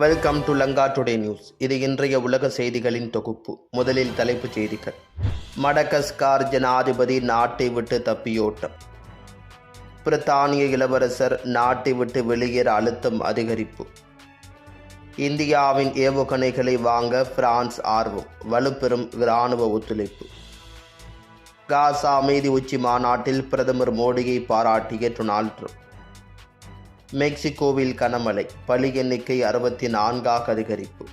Welcome to Lanka today news இது இன்றைய உலக செய்திகளின் தொகுப்பு. முதலில் தலைப்புச் செய்திகள். மடகஸ்கார் ஜனாதிபதி நாட்டை விட்டு தப்பியோட்டம். பிரித்தானிய இளவரசர் நாட்டை விட்டு வெளியேற அழுத்தம் அதிகரிப்பு. இந்தியாவின் ஏவுகணைகளை வாங்க பிரான்ஸ் ஆர்வம். வலுப்பெறும் இராணுவ ஒத்துழைப்பு. காசா அமைதி உச்சி மாநாட்டில் பிரதமர் மோடியை பாராட்டிய டொனால்ட் ட்ரம்ப். மெக்சிகோவில் கனமழை பலி எண்ணிக்கை அறுபத்தி நான்காக அதிகரிப்பு.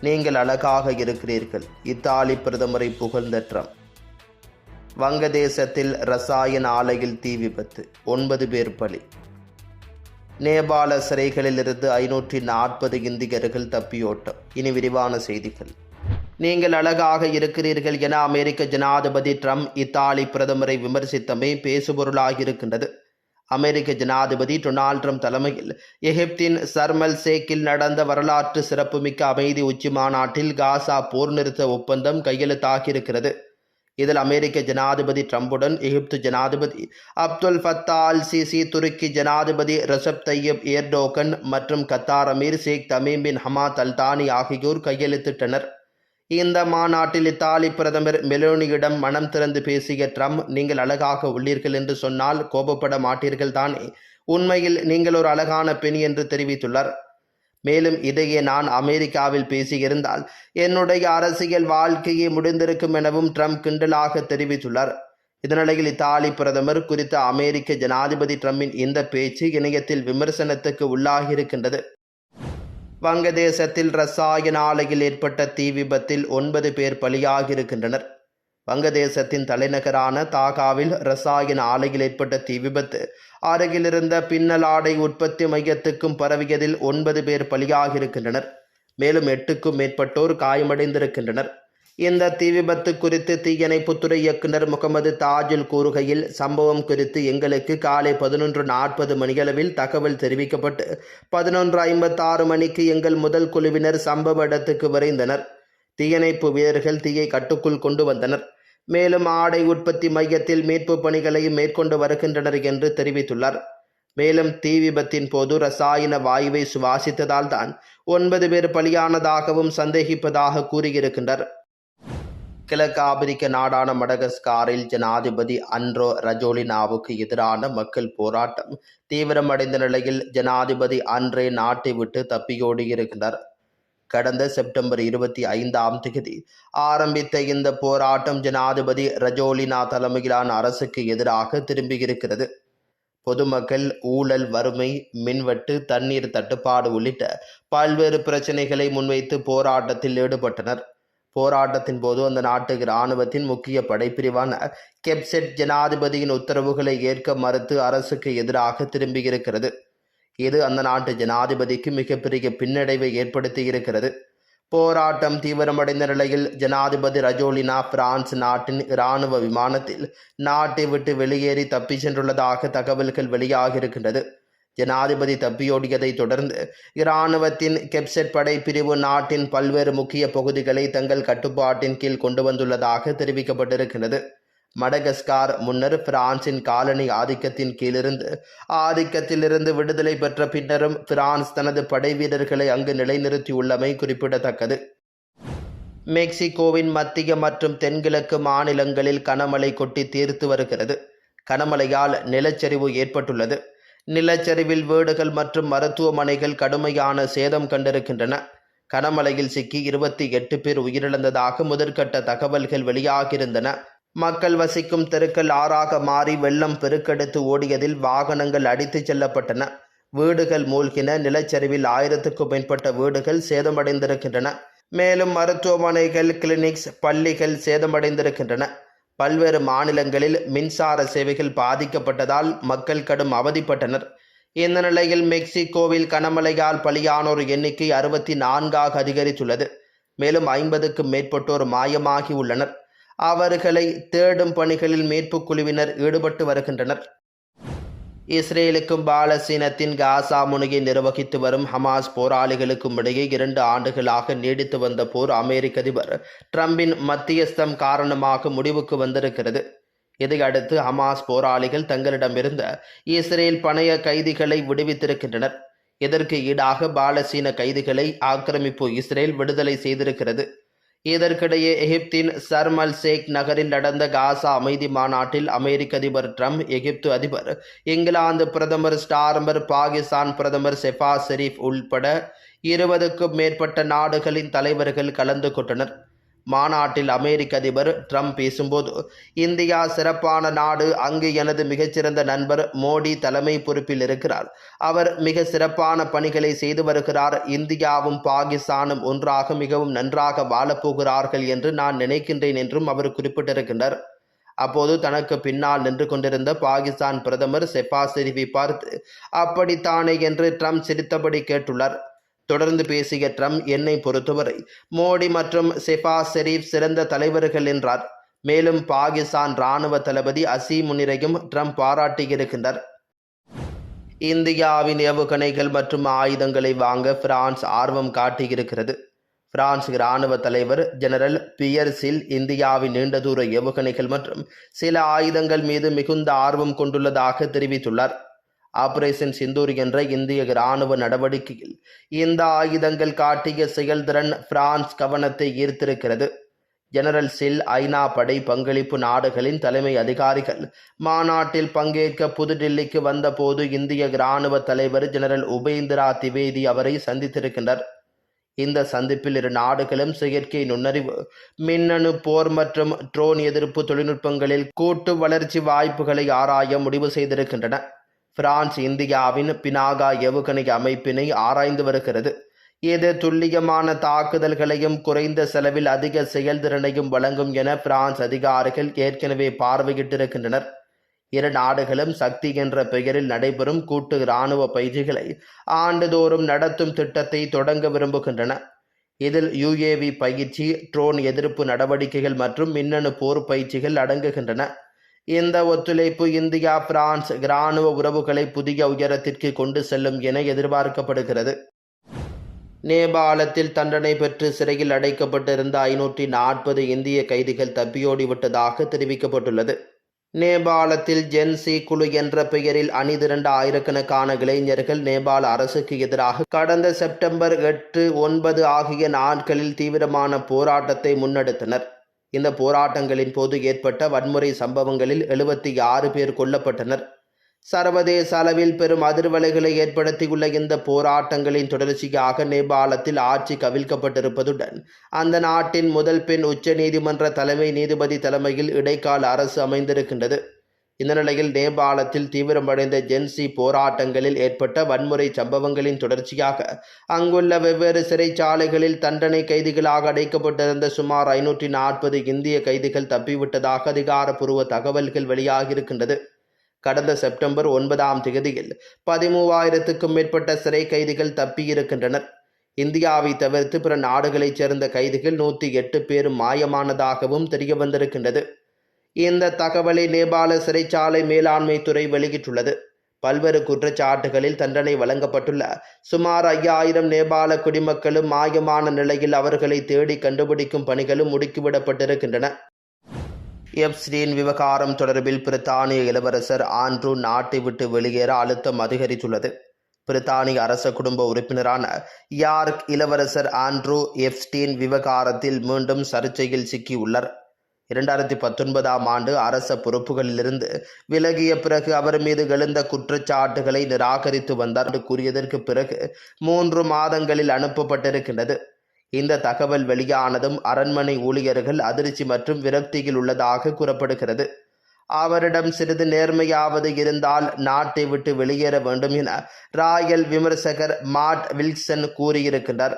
நீங்கள் அழகாக இருக்கிறீர்கள் இத்தாலி பிரதமரை புகழ்ந்த ட்ரம்ப். வங்கதேசத்தில் ரசாயன ஆலையில் தீ விபத்து ஒன்பது பேர் பலி. நேபாள சிறைகளிலிருந்து ஐநூற்றி நாற்பது இந்தியர்கள் தப்பியோட்டம் இனி விரிவான செய்திகள். நீங்கள் அழகாக இருக்கிறீர்கள் என அமெரிக்க ஜனாதிபதி ட்ரம்ப் இத்தாலி பிரதமரை விமர்சித்தமை பேசுபொருளாகியிருக்கின்றது. அமெரிக்க ஜனாதிபதி டொனால்ட் ட்ரம்ப் தலைமையில் எகிப்தின் சர்மல் சேக்கில் நடந்த வரலாற்று சிறப்புமிக்க அமைதி உச்சி மாநாட்டில் காசா போர் நிறுத்த ஒப்பந்தம் கையெழுத்தாகியிருக்கிறது. இதில் அமெரிக்க ஜனாதிபதி ட்ரம்புடன் எகிப்து ஜனாதிபதி அப்துல் ஃபத்தா அல் சிசி துருக்கி ஜனாதிபதி ரசப் தையப் ஏர்டோகன் மற்றும் Qatar Emir Sheikh Tamim bin Hamad Al Thani ஆகியோர் கையெழுத்திட்டனர். இந்த மாநாட்டில் இத்தாலி பிரதமர் மெலோனியிடம் மனம் திறந்து பேசிய ட்ரம்ப் நீங்கள் அழகாக உள்ளீர்கள் என்று சொன்னால் கோபப்பட மாட்டீர்கள் தானே. உண்மையில் நீங்கள் ஒரு அழகான பெண் என்று தெரிவித்துள்ளார். மேலும் இதையே நான் அமெரிக்காவில் பேசியிருந்தால் என்னுடைய அரசியல் வாழ்க்கையே முடிந்திருக்கும் எனவும் ட்ரம்ப் கிண்டலாக தெரிவித்துள்ளார். இதனிடையில் இத்தாலி பிரதமர் குறித்த அமெரிக்க ஜனாதிபதி ட்ரம்பின் இந்த பேச்சு இணையத்தில் விமர்சனத்துக்கு உள்ளாகியிருக்கின்றது. வங்கதேசத்தில் ரசாயன ஆலையில் ஏற்பட்ட தீ விபத்தில் ஒன்பது பேர் பலியாகியிருக்கின்றனர். வங்கதேசத்தின் தலைநகரான தாகாவில் ரசாயன ஆலையில் ஏற்பட்ட தீ விபத்து அருகிலிருந்த பின்னல் ஆடை உற்பத்தி மையத்துக்கும் பரவியதில் ஒன்பது பேர் பலியாகியிருக்கின்றனர். மேலும் எட்டுக்கும் மேற்பட்டோர் காயமடைந்திருக்கின்றனர். இந்த தீ விபத்து குறித்து தீயணைப்புத்துறை இயக்குனர் முகமது தாஜுல் கூறுகையில் சம்பவம் குறித்து எங்களுக்கு காலை பதினொன்று நாற்பது மணியளவில் தகவல் தெரிவிக்கப்பட்டு பதினொன்று ஐம்பத்தாறு மணிக்கு எங்கள் முதல் குழுவினர் சம்பவ இடத்துக்கு விரைந்தனர். தீயணைப்பு வீரர்கள் தீயை கட்டுக்குள் கொண்டு வந்தனர். மேலும் ஆடை உற்பத்தி மையத்தில் மீட்பு பணிகளையும் மேற்கொண்டு வருகின்றனர் என்று தெரிவித்துள்ளார். மேலும் தீ விபத்தின் போது ரசாயன வாயுவை சுவாசித்ததால் தான் ஒன்பது பேர் பலியானதாகவும் சந்தேகிப்பதாக கூறியிருக்கின்றனர். கிழக்கு ஆப்பிரிக்க நாடான மடகஸ்காரில் ஜனாதிபதி அன்ரோ ரஜோலினாவுக்கு எதிரான மக்கள் போராட்டம் தீவிரமடைந்த நிலையில் ஜனாதிபதி அன்றே நாட்டை விட்டு தப்பியோடியிருக்கிறார் கடந்த செப்டம்பர் இருபத்தி ஐந்தாம் தேதி ஆரம்பித்த இந்த போராட்டம் ஜனாதிபதி ரஜோலினா தலைமையிலான அரசுக்கு எதிராக திரும்பியிருக்கிறது பொதுமக்கள் ஊழல் வறுமை மின்வெட்டு தண்ணீர் தட்டுப்பாடு உள்ளிட்ட பல்வேறு பிரச்சனைகளை முன்வைத்து போராட்டத்தில் ஈடுபட்டனர். போராட்டத்தின் போது அந்த நாட்டு இராணுவத்தின் முக்கிய படைப்பிரிவான கெப்செட் ஜனாதிபதியின் உத்தரவுகளை ஏற்க மறுத்து அரசுக்கு எதிராக திரும்பியிருக்கிறது. இது அந்த நாட்டு ஜனாதிபதிக்கு மிகப்பெரிய பின்னடைவை ஏற்படுத்தி இருக்கிறது போராட்டம் தீவிரமடைந்த நிலையில் ஜனாதிபதி ரஜோலினா பிரான்ஸ் நாட்டின் இராணுவ விமானத்தில் நாட்டை விட்டு வெளியேறி தப்பி சென்றுள்ளதாக தகவல்கள் வெளியாகியிருக்கின்றது. ஜனாதிபதி தப்பியோடியதை தொடர்ந்து இராணுவத்தின் கெப்செட் படை பிரிவு நாட்டின் பல்வேறு முக்கிய பகுதிகளை தங்கள் கட்டுப்பாட்டின் கீழ் கொண்டு வந்துள்ளதாக தெரிவிக்கப்பட்டிருக்கிறது. மடகஸ்கார் முன்னர் பிரான்சின் காலனி ஆதிக்கத்தின் கீழிருந்து ஆதிக்கத்திலிருந்து விடுதலை பெற்ற பின்னரும் பிரான்ஸ் தனது படை வீரர்களை அங்கு நிலைநிறுத்தியுள்ளமை குறிப்பிடத்தக்கது. மெக்சிகோவின் மத்திய மற்றும் தென்கிழக்கு மாநிலங்களில் கனமழை கொட்டி தீர்த்து வருகிறது. கனமழையால் நிலச்சரிவு ஏற்பட்டுள்ளது. நிலச்சரிவில் வீடுகள் மற்றும் மருத்துவமனைகள் கடுமையான சேதம் கண்டிருக்கின்றன. கனமழையில் சிக்கி இருபத்தி எட்டு பேர் உயிரிழந்ததாக முதற்கட்ட தகவல்கள் வெளியாகியிருந்தன. மக்கள் வசிக்கும் தெருக்கள் ஆறாக மாறி வெள்ளம் பெருக்கெடுத்து ஓடியதில் வாகனங்கள் அடித்துச் செல்லப்பட்டன. வீடுகள் மூழ்கின. நிலச்சரிவில் ஆயிரத்துக்கும் மேற்பட்ட வீடுகள் சேதமடைந்திருக்கின்றன. மேலும் மருத்துவமனைகள் கிளினிக்ஸ் பள்ளிகள் சேதமடைந்திருக்கின்றன. பல்வேறு மாநிலங்களில் மின்சார சேவைகள் பாதிக்கப்பட்டதால் மக்கள் கடும் அவதிப்பட்டனர். இந்த நிலையில் மெக்சிகோவில் கனமழையால் பலியானோர் எண்ணிக்கை அறுபத்தி நான்காக அதிகரித்துள்ளது. மேலும் ஐம்பதுக்கும் மேற்பட்டோர் மாயமாகி உள்ளனர் அவர்களை தேடும் பணிகளில் மீட்புக் குழுவினர் ஈடுபட்டு வருகின்றனர். இஸ்ரேலுக்கும் பாலஸ்தீனத்தின் காசா முனையை நிர்வகித்து வரும் ஹமாஸ் போராளிகளுக்கும் இடையே இரண்டு ஆண்டுகளாக நீடித்து வந்த போர் அமெரிக்க அதிபர் ட்ரம்பின் மத்தியஸ்தம் காரணமாக முடிவுக்கு வந்திருக்கிறது. இதையடுத்து ஹமாஸ் போராளிகள் தங்களிடமிருந்த இஸ்ரேல் பணைய கைதிகளை விடுவித்திருக்கின்றனர். இதற்கு ஈடாக பாலசீன கைதிகளை ஆக்கிரமிப்பு இஸ்ரேல் விடுதலை செய்திருக்கிறது. இதற்கிடையே எகிப்தின் சர்மல் ஷேக் நகரில் நடந்த காசா அமைதி மாநாட்டில் அமெரிக்க அதிபர் ட்ரம்ப் எகிப்து அதிபர் இங்கிலாந்து பிரதமர் ஸ்டார்மர் பாகிஸ்தான் பிரதமர் செஃபா ஷெரீப் உள்பட இருபதுக்கும் மேற்பட்ட நாடுகளின் தலைவர்கள் கலந்து கொண்டனர். மாநாட்டில் அமெரிக்க அதிபர் ட்ரம்ப் பேசும்போது இந்தியா சிறப்பான நாடு அங்கு எனது மிகச்சிறந்த நண்பர் மோடி தலைமை பொறுப்பில் இருக்கிறார். அவர் மிக சிறப்பான பணிகளை செய்து வருகிறார். இந்தியாவும் பாகிஸ்தானும் ஒன்றாக மிகவும் நன்றாக வாழப்போகிறார்கள் என்று நான் நினைக்கின்றேன் என்றும் அவர் குறிப்பிட்டிருக்கின்றார். அப்போது தனக்கு பின்னால் நின்று கொண்டிருந்த பாகிஸ்தான் பிரதமர் செஃபா செரிவி பார்த்து அப்படித்தானே என்று ட்ரம்ப் சிரித்தபடி கேட்டுள்ளார். தொடர்ந்து பேசிய ட்ரம்ப் என்னை பொறுத்தவரை மோடி மற்றும் செஃபா ஷெரீப் சிறந்த தலைவர்கள் என்றார். மேலும் பாகிஸ்தான் ராணுவ தளபதி அசீமுனிரையும் ட்ரம்ப் பாராட்டியிருக்கின்றார் இந்தியாவின் ஏவுகணைகள் மற்றும் ஆயுதங்களை வாங்க பிரான்ஸ் ஆர்வம் காட்டியிருக்கிறது. பிரான்ஸ் இராணுவ தலைவர் ஜெனரல் பியர்ஸில் இந்தியாவின் நீண்ட தூர ஏவுகணைகள் மற்றும் சில ஆயுதங்கள் மீது மிகுந்த ஆர்வம் கொண்டுள்ளதாக தெரிவித்துள்ளார். ஆபரேஷன் சிந்தூர் என்ற இந்திய இராணுவ நடவடிக்கையில் இந்த ஆயுதங்கள் காட்டிய செயல்திறன் பிரான்ஸ் கவனத்தை ஈர்த்திருக்கிறது. ஜெனரல் சில் ஐநா படை பங்களிப்பு நாடுகளின் தலைமை அதிகாரிகள் மாநாட்டில் பங்கேற்க புதுடில்லிக்கு வந்தபோது இந்திய இராணுவ தலைவர் ஜெனரல் உபேந்திரா திவேதி அவரை சந்தித்திருக்கின்றனர். இந்த சந்திப்பில் இரு நாடுகளும் செயற்கை நுண்ணறிவு மின்னணு போர் மற்றும் ட்ரோன் எதிர்ப்பு தொழில்நுட்பங்களில் கூட்டு வளர்ச்சி வாய்ப்புகளை ஆராய முடிவு செய்திருக்கின்றன. பிரான்ஸ் இந்தியாவின் பினாகா ஏவுகணை அமைப்பினை ஆராய்ந்து வருகிறது. இது துல்லியமான தாக்குதல்களையும் குறைந்த செலவில் அதிக செயல்திறனையும் வழங்கும் என பிரான்ஸ் அதிகாரிகள் ஏற்கனவே பார்வையிட்டிருக்கின்றனர். இரு நாடுகளும் சக்தி என்ற பெயரில் நடைபெறும் கூட்டு இராணுவ பயிற்சிகளை ஆண்டுதோறும் நடத்தும் திட்டத்தை தொடங்க விரும்புகின்றன. இதில் யுஏவி பயிற்சி ட்ரோன் எதிர்ப்பு நடவடிக்கைகள் மற்றும் மின்னணு போர் பயிற்சிகள் அடங்குகின்றன. இந்த ஒத்துழைப்பு இந்தியா பிரான்ஸ் இராணுவ உறவுகளை புதிய உயரத்திற்கு கொண்டு செல்லும் என எதிர்பார்க்கப்படுகிறது. நேபாளத்தில் தண்டனை பெற்று சிறையில் அடைக்கப்பட்டிருந்த ஐநூற்றி நாற்பது இந்திய கைதிகள் தப்பியோடி விட்டதாக தெரிவிக்கப்பட்டுள்ளது. நேபாளத்தில் ஜென்சி குழு என்ற பெயரில் அணிதிரண்ட ஆயிரக்கணக்கான இளைஞர்கள் நேபாள அரசுக்கு எதிராக கடந்த செப்டம்பர் எட்டு ஒன்பது ஆகிய நாட்களில் தீவிரமான போராட்டத்தை முன்னெடுத்தனர். இந்த போராட்டங்களின் போது ஏற்பட்ட வன்முறை சம்பவங்களில் எழுபத்தி ஆறு பேர் கொல்லப்பட்டனர். சர்வதேச அளவில் பெரும் அதிர்வலைகளை ஏற்படுத்தியுள்ள இந்த போராட்டங்களின் தொடர்ச்சியாக நேபாளத்தில் ஆட்சி கவிழ்க்கப்பட்டிருப்பதுடன் அந்த நாட்டின் முதல் பெண் உச்ச நீதிமன்ற தலைமை நீதிபதி தலைமையில் இடைக்கால அரசு அமைந்திருக்கின்றது. இந்த நிலையில் நேபாளத்தில் தீவிரமடைந்த ஜென்சி போராட்டங்களில் ஏற்பட்ட வன்முறை சம்பவங்களின் தொடர்ச்சியாக அங்குள்ள வெவ்வேறு சிறைச்சாலைகளில் தண்டனை கைதிகளாக அடைக்கப்பட்டிருந்த சுமார் ஐநூற்றி நாற்பது இந்திய கைதிகள் தப்பிவிட்டதாக அதிகாரப்பூர்வ தகவல்கள் வெளியாகியிருக்கின்றது. கடந்த செப்டம்பர் ஒன்பதாம் தேதியில் பதிமூவாயிரத்துக்கும் மேற்பட்ட சிறை கைதிகள் தப்பியிருக்கின்றனர். இந்தியாவை தவிர்த்து பிற நாடுகளைச் சேர்ந்த கைதிகள் நூற்றி எட்டு பேரும் மாயமானதாகவும் தெரிய வந்திருக்கின்றது இந்த தகவலை நேபாள சிறைச்சாலை மேலாண்மை துறை வெளியிட்டுள்ளது. பல்வேறு குற்றச்சாட்டுகளில் தண்டனை வழங்கப்பட்டுள்ள சுமார் ஐயாயிரம் நேபாள குடிமக்களும் மாயமான நிலையில் அவர்களை தேடி கண்டுபிடிக்கும் பணிகளும் முடுக்கிவிடப்பட்டிருக்கின்றன. எப்ஸ்டீன் விவகாரம் தொடர்பில் பிரித்தானிய இளவரசர் ஆண்ட்ரூ நாட்டை விட்டு வெளியேற அழுத்தம் அதிகரித்துள்ளது. பிரித்தானிய அரச குடும்ப உறுப்பினரான யார்க் இளவரசர் ஆண்ட்ரூ எப்ஸ்டீன் விவகாரத்தில் மீண்டும் சர்ச்சையில் சிக்கியுள்ளார். இரண்டாயிரத்தி பத்தொன்பதாம் ஆண்டு அரச பொறுப்புகளிலிருந்து விலகிய பிறகு அவர் மீது எழுந்த குற்றச்சாட்டுகளை நிராகரித்து வந்தார். என்று கூறியதற்கு பிறகு மூன்று மாதங்களில் அனுப்பப்பட்டிருக்கின்றது. இந்த தகவல் வெளியானதும் அரண்மனை ஊழியர்கள் அதிர்ச்சி மற்றும் விரக்தியில் உள்ளதாக கூறப்படுகிறது. அவரிடம் சிறிது நேர்மையாவது இருந்தால் நாட்டை விட்டு வெளியேற வேண்டும் என ராயல் விமர்சகர் மாட் வில்சன் கூறியிருக்கின்றார்.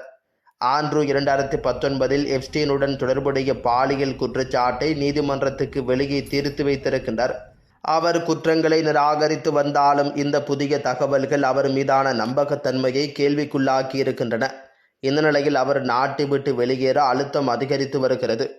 ஆண்ட்ரூ இரண்டாயிரத்தி பத்தொன்பதில் எப்ஸ்டீனுடன் தொடர்புடைய பாலியல் குற்றச்சாட்டை நீதிமன்றத்துக்கு வெளியே தீர்த்து வைத்திருக்கின்றார். அவர் குற்றங்களை நிராகரித்து வந்தாலும் இந்த புதிய தகவல்கள் அவர் மீதான நம்பகத்தன்மையை கேள்விக்குள்ளாக்கி இருக்கின்றன இந்த நிலையில் அவர் நாட்டை விட்டு வெளியேற அழுத்தம் அதிகரித்து வருகிறது.